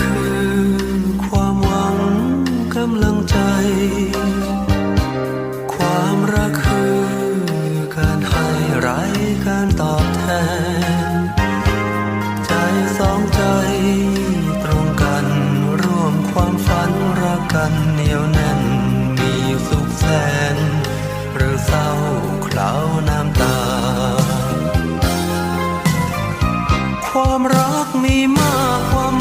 คือความหวังกำลังใจ ความรักคือการให้ไร้การตอบแทน ใจสองใจตรงกันร่วมความฝันรักกันเหนียวแน่น มีสุขแสน หรือเศร้าคลาวน้ำตา ความรักมีมากความ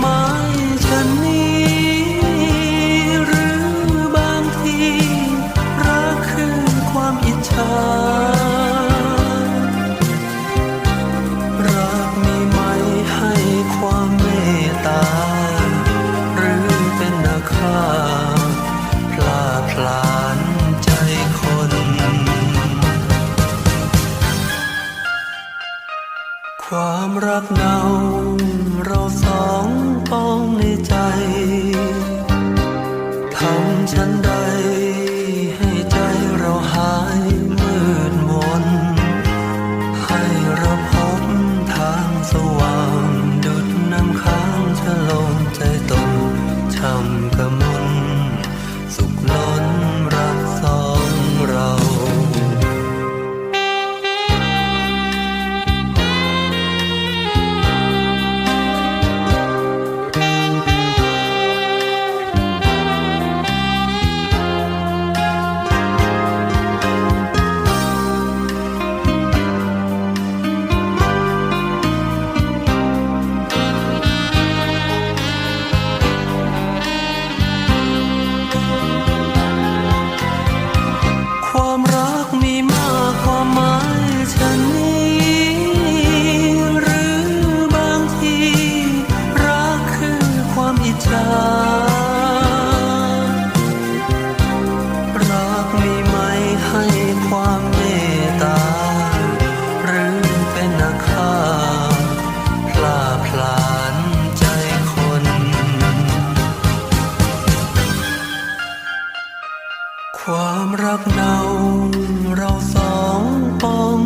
ความรักเงาเราสองต้องในใจ ความรักเราเราสองปอง